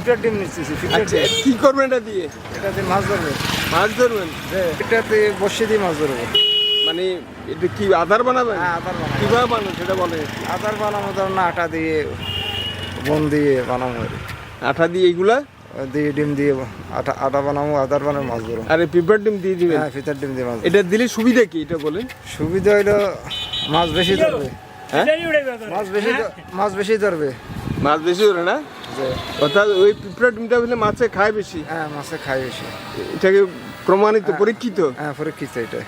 পিঁপড়ার ডিম নিচ্ছি আচ্ছা কি করবেন এটা দিয়ে? এটাতে মাছ ধরবে। মাছ ধরবেন? এটাতে বসিয়ে দিয়ে মাছ ধরবো। মানে এটা কি আধার বানাবেন? হ্যাঁ আদার বানাবো। কীভাবে বানান সেটা বলে আদার বানাবো ধর না আটা দিয়ে বন দিয়ে বানাবো আর কি। দিয়ে এইগুলা? দিয়ে ডিম দিয়ে আটা আটা বানাবো আদার বানাবো মাছ ধরবো। আর এই পিঁপড়ার ডিম দিয়ে দিবেন? হ্যাঁ ফিতার ডিম দিয়ে মাছ এটা দিলে সুবিধা কি এটা বলেন? সুবিধা হইল মাছ বেশি ধরবে। হ্যাঁ? মাছ বেশি মাছ বেশি ধরবে। মাছ বেশি ধরে না? অর্থাৎ ওই পিঁপড়ার ডিমটা হলে মাছে খায় বেশি? হ্যাঁ মাছে খায় বেশি। এটাকে প্রমাণিত পরীক্ষিত? হ্যাঁ পরীক্ষিত এটা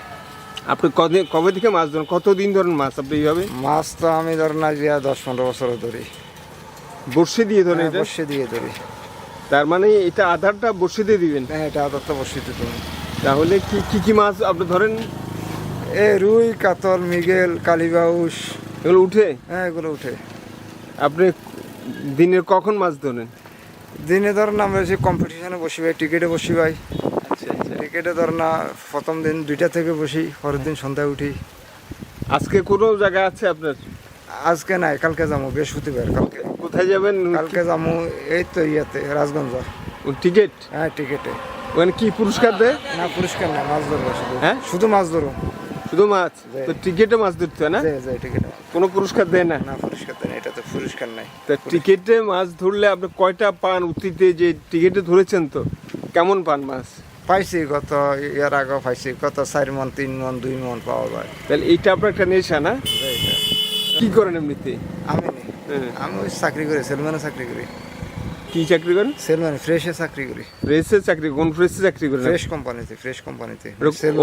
আপনি কদিন কবে থেকে মাছ ধরেন? কতদিন ধরেন মাছ আপনি এইভাবে? মাছ তো আমি ধর না গিয়া দশ পনেরো বছর ধরি। বর্ষে দিয়ে ধরেন হ্যাঁ, বসে দিয়ে ধরি। তার মানে এটা আধারটা বর্ষে দিয়ে দিবেন? হ্যাঁ এটা আধারটা তো বসিতে তুমি তাহলে কি কি কি মাছ আপনি ধরেন? এ রুই কাতল মিগেল কালীবাউস এগুলো উঠে? হ্যাঁ এগুলো উঠে। আপনি দিনের কখন মাছ ধরেন? দিনে ধর না আমরা যে কম্পিটিশনে বসি ভাই টিকিটে বসি ভাই। আচ্ছা আচ্ছা। টিকিটে ধর না প্রথম দিন দুইটা থেকে বসি পরের দিন সন্ধ্যায় উঠি। আজকে কোনো জায়গা আছে আপনার? আজকে নাই কালকে যাব বৃহস্পতিবার কালকে। কোথায় যাবেন? কালকে যাব এই তো ইয়াতে রাজগঞ্জ। টিকিট? হ্যাঁ টিকিটে। ওখানে কি পুরস্কার দেয়? না পুরস্কার না মাছ ধরবো শুধু। হ্যাঁ? শুধু মাছ ধরবো। শুধু মাছ? তো টিকিটে মাছ ধরতে হয় না? কোনো পুরস্কার দেয় না? না পুরস্কার দেয় না এটা তো পুরস্কার নাই। তা টিকিটে মাছ ধরলে আপনি কয়টা পান অতীতে যে টিকিটে ধরেছেন তো? কেমন পান মাছ? পাইছি গত ইয়ার আগে পাইছি কত চার মন তিন মন দুই মন পাওয়া যায়। তাহলে এইটা আপনার একটা নেশা না। কি করেন এমনিতে? আমি হ্যাঁ। আমি ওই চাকরি করি সেলম্যানে চাকরি করি। কি চাকরি করেন? সেলম্যান ফ্রেশে চাকরি করি। ফ্রেশে চাকরি কোন ফ্রেশে চাকরি করেন ফ্রেশ কোম্পানিতে ফ্রেশ কোম্পানিতে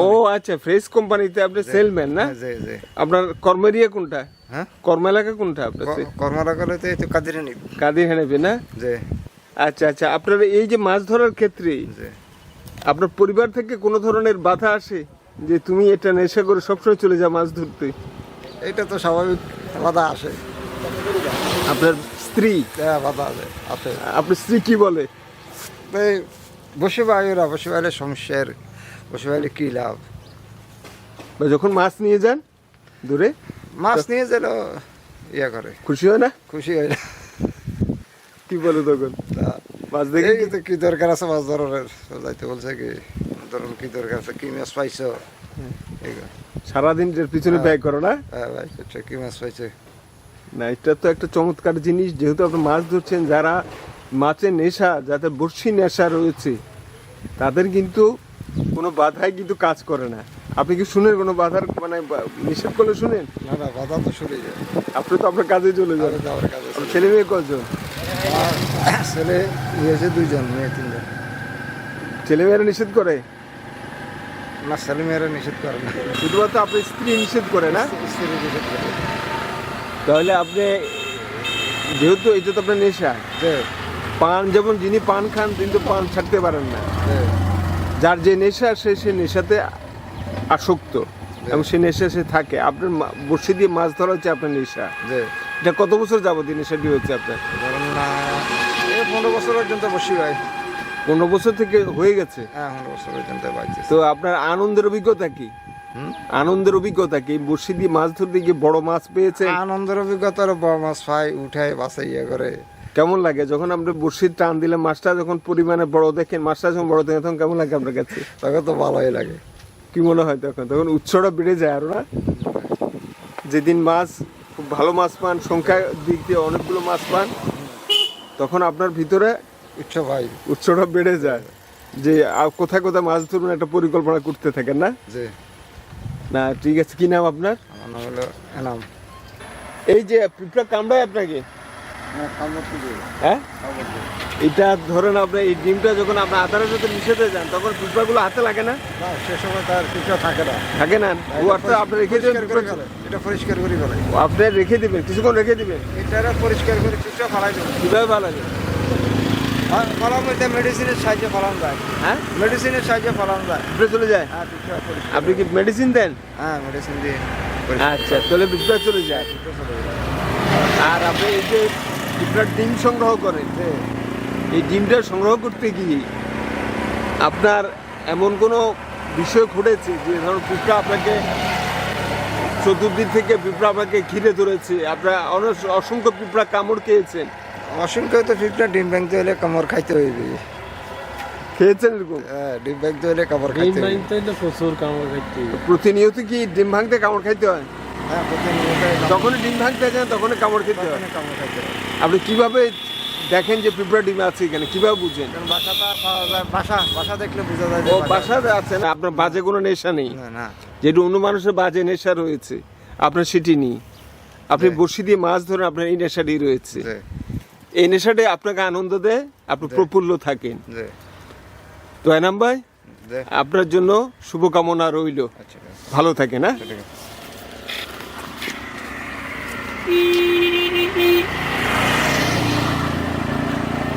ও আচ্ছা ফ্রেশ কোম্পানিতে আপনি সেলম্যান না? জি জি। আপনার কর্মেরিয়া কোনটা? হ্যাঁ? কর্ম এলাকা কোনটা আপনার? কর্মরাগলে তো কাদিরে নিব কাদের হেনেবে না? যে আচ্ছা আচ্ছা আপনার এই যে মাছ ধরার ক্ষেত্রে আপনার পরিবার থেকে কোনো ধরনের বাধা আসে যে তুমি এটা নেশা করে সবসময় চলে যাও মাছ ধরতে? এটা তো স্বাভাবিক বাধা আসে। আপনার স্ত্রী? হ্যাঁ বাধা আছে আছে। আপনার স্ত্রী কি বলে? এই বসে ভাই ওরা বসে ভাইলে সমস্যার বসে ভাইলে কি লাভ? যখন মাছ নিয়ে যান দূরে? মাছ নিয়ে যেন ইয়া করে। খুশি হয় না? খুশি হয় না। কি বলে তখন? মাছ দেখে তো কি দরকার আছে মাছ ধরনের যাইতে বলছে কি ধরুন কি দরকার আছে কি মাছ পাইছো? সারাদিন পিছনে ব্যয় করো না? হ্যাঁ ভাই কি মাছ পাইছে? না এটা তো একটা চমৎকার জিনিস যেহেতু আপনি মাছ ধরছেন যারা মাছের নেশা যাদের বর্ষি নেশা রয়েছে তাদের কিন্তু কোনো বাধাই কিন্তু কাজ করে না। আপনি কি শুনেন কোনো বাধার মানে নিষেধ করলে শুনেন? না না বাধা তো শুনে যায়। আপনি তো আপনার কাজে চলে যান। ছেলে মেয়ে কজন ছেলে ইয়েছে দুইজন মেয়ে তিনজন। ছেলে মেয়েরা নিষেধ করে? না ছেলে মেয়েরা নিষেধ করে না। শুধুমাত্র আপনার স্ত্রী নিষেধ করে না? স্ত্রী নিষেধ করে। তাহলে আপনি যেহেতু এটা তো আপনার নেশা পান যেমন যিনি পান খান তিনি তো পান ছাড়তে পারেন না। যার যে নেশা সে সে নেশাতে আসক্ত। এবং সে নেশা সে থাকে। আপনার বড়শি দিয়ে মাছ ধরা হচ্ছে আপনার নেশা। এটা কত বছর যাবত এই নেশাটি হচ্ছে আপনার? পনেরো বছর পর্যন্ত বসি ভাই। পনেরো বছর থেকে হয়ে গেছে? হ্যাঁ পনেরো বছর পর্যন্ত তো আপনার আনন্দের অভিজ্ঞতা কি? আনন্দের অভিজ্ঞতা কি? বড়শি দিয়ে মাছ ধরতে গিয়ে বড় মাছ পেয়েছে? আনন্দের অভিজ্ঞতার বড় মাছ পাই উঠায় বাসাই ইয়ে করে। কেমন লাগে? যখন আপনি বড়শির টান দিলে মাছটা যখন পরিমাণে বড় দেখেন মাছটা যখন বড় দেখেন তখন কেমন লাগে আপনার কাছে? তখন তো ভালোই লাগে। কি মনে হয় তখন? তখন উৎসটা বেড়ে যায় আরও না? যেদিন মাছ খুব ভালো মাছ পান সংখ্যার দিক দিয়ে অনেকগুলো মাছ পান তখন আপনার ভিতরে উচ্চ ভাই উৎসটা বেড়ে যায়। যে আর কোথায় কোথায় মাছ ধরবেন একটা পরিকল্পনা করতে থাকেন না? যে না ঠিক আছে কি নাম আপনার? আমার নাম হলো এনাম। এই যে পিঁপড়া কামড়ায় আপনাকে? হ্যাঁ এটা ধরেন আপনার এই ডিমটা যখন আপনার আধারের সাথে মিশাতে যান তখন পিঁপড়াগুলো হাতে লাগে না? সে সময় তার কিছু থাকে না। থাকে না? ও অর্থাৎ আপনি রেখে দেবেন ফেলে। এটা পরিষ্কার করে ফেলে। আপনি রেখে দিবেন কিছুক্ষণ রেখে দিবেন। এটা পরিষ্কার করে চুপটা ফালাই দেবে। কীভাবে ভালো লাগে এটা মেডিসিনের সাহায্যে ফলান যায় হ্যাঁ? মেডিসিনের সাহায্যে ফলান যায় পিঁপড়ে চলে যায়? হ্যাঁ পরিষ্কার। আপনি কি মেডিসিন দেন? হ্যাঁ মেডিসিন দিয়ে আচ্ছা তাহলে পিঁপড়া চলে যায়। চুপটা চলে যায়। আর আপনি এই যে পিঁপড়ার ডিম সংগ্রহ করেন এই ডিমটা সংগ্রহ করতে গিয়ে আপনার এমন কোনো বিষয় ঘটেছে যে ধরুন পিঁপড়া আপনাকে চতুর্দিক থেকে পিঁপড়া আপনাকে ঘিরে ধরেছে? আপনার অনেক অসংখ্য পিঁপড়া কামড় খেয়েছেন। অসংখ্য তো পিঁপড়া ডিম ভাঙতে হলে কামড় খাইতে হইবে। খেয়েছেন এরকম? হ্যাঁ ডিম ভাঙতে হলে কামড় ডিম খাইতে হইবে। বাইনতে হইলে প্রচুর কামড় খাইতে হবে। প্রতিনিয়ত কি ডিম ভাঙতে কামড় খাইতে হয়? হ্যাঁ প্রতিনিয়ত কামড়- যখনই ডিম ভাঙতে যান তখনই কামড় খেতে হয়। কামড় খাইতে হয়। আপনি কীভাবে দেখেন যে পিঁপড়া ডিম আছে এখানে? কীভাবে বুঝেন? কারণ বাসাটা পাওয়া যায় বাসা বাসা দেখলে বোঝা যায় ও বাসাতে আছে। না? আপনার বাজে কোনো নেশা নেই? না না যেটা অন্য মানুষের বাজে নেশা রয়েছে আপনার সেটি নেই। আপনি। বড়শি দিয়ে মাছ ধরেন আপনার এই নেশাটি রয়েছে। জি। এই নেশাটাই আপনাকে আনন্দ দেয় আপনি প্রফুল্ল থাকেন। তো এনাম ভাই আপনার জন্য শুভকামনা রইল। ভালো থাকে না হ্যাঁ?